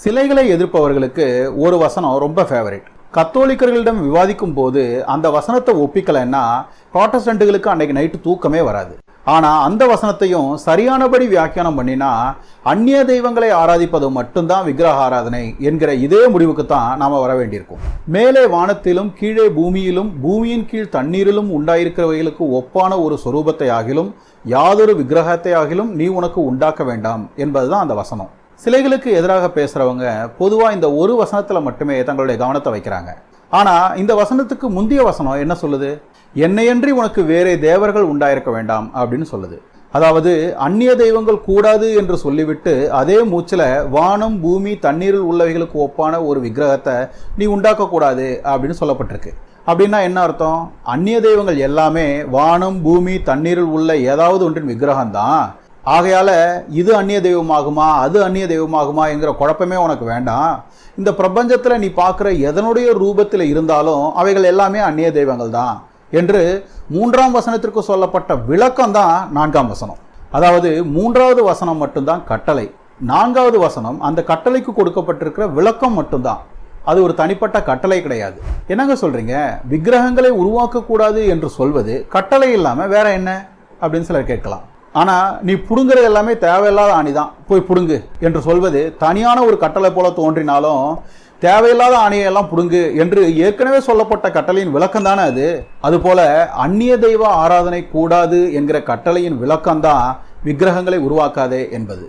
சிலைகளை எதிர்ப்பவர்களுக்கு ஒரு வசனம் ரொம்ப ஃபேவரட் கத்தோலிக்கர்களிடம் விவாதிக்கும் போது அந்த வசனத்தை ஒப்பிக்கலைன்னா ப்ராட்டஸ்டண்ட்டுகளுக்கு அன்றைக்கு நைட்டு தூக்கமே வராது. ஆனால் அந்த வசனத்தையும் சரியானபடி வியாக்கியானம் பண்ணினா அந்நிய தெய்வங்களை ஆராதிப்பது மட்டும்தான் விக்கிரக ஆராதனை என்கிற இதே முடிவுக்கு தான் நாம் வர வேண்டியிருக்கும். மேலே வானத்திலும் கீழே பூமியிலும் பூமியின் கீழ் தண்ணீரிலும் உண்டாயிருக்கிறவைகளுக்கு ஒப்பான ஒரு சொரூபத்தை ஆகிலும் யாதொரு விக்கிரகத்தை ஆகிலும் நீ உனக்கு உண்டாக்க வேண்டாம் என்பதுதான் அந்த வசனம். சிலைகளுக்கு எதிராக பேசுகிறவங்க பொதுவாக இந்த ஒரு வசனத்தில் மட்டுமே தங்களுடைய கவனத்தை வைக்கிறாங்க. ஆனால் இந்த வசனத்துக்கு முந்தைய வசனம் என்ன சொல்லுது? என்னையன்றி உனக்கு வேறே தேவர்கள் உண்டாயிருக்க வேண்டாம் அப்படின்னு சொல்லுது. அதாவது அந்நிய தெய்வங்கள் கூடாது என்று சொல்லிவிட்டு அதே மூச்சில் வானம் பூமி தண்ணீரில் உள்ளவைகளுக்கு ஒப்பான ஒரு விக்கிரகத்தை நீ உண்டாக்கக்கூடாது அப்படின்னு சொல்லப்பட்டிருக்கு. அப்படின்னா என்ன அர்த்தம்? அந்நிய தெய்வங்கள் எல்லாமே வானம் பூமி தண்ணீரில் உள்ள ஏதாவது ஒன்றின் விக்கிரகம் தான் ஆகையால இது அந்நிய தெய்வமாகுமா அது அந்நிய தெய்வமாகுமா என்கிற குழப்பமே உனக்கு வேண்டாம். இந்த பிரபஞ்சத்தில் நீ பார்க்குற எதனுடைய ரூபத்தில் இருந்தாலும் அவைகள் எல்லாமே அந்நிய தெய்வங்கள் தான் என்று மூன்றாம் வசனத்திற்கு சொல்லப்பட்ட விளக்கம் தான் நான்காம் வசனம். அதாவது மூன்றாவது வசனம் மட்டும்தான் கட்டளை. நான்காவது வசனம் அந்த கட்டளைக்கு கொடுக்கப்பட்டிருக்கிற விளக்கம் மட்டும்தான். அது ஒரு தனிப்பட்ட கட்டளை கிடையாது. என்னங்க சொல்கிறீங்க விக்கிரகங்களை உருவாக்கக்கூடாது என்று சொல்வது கட்டளை இல்லாமல் வேற என்ன? அப்படின்னு சிலர் கேட்கலாம். ஆனால் நீ புடுங்குறது எல்லாமே தேவையில்லாத ஆணிதான். போய் புடுங்கு என்று சொல்வது தனியான ஒரு கட்டளை போல தோன்றினாலும் தேவையில்லாத ஆணையெல்லாம் புடுங்கு என்று ஏற்கனவே சொல்லப்பட்ட கட்டளையின் விளக்கம் தானே அது? அதுபோல அந்நிய தெய்வ ஆராதனை கூடாது என்கிற கட்டளையின் விளக்கம்தான் விக்கிரகங்களை உருவாக்காதே என்பது.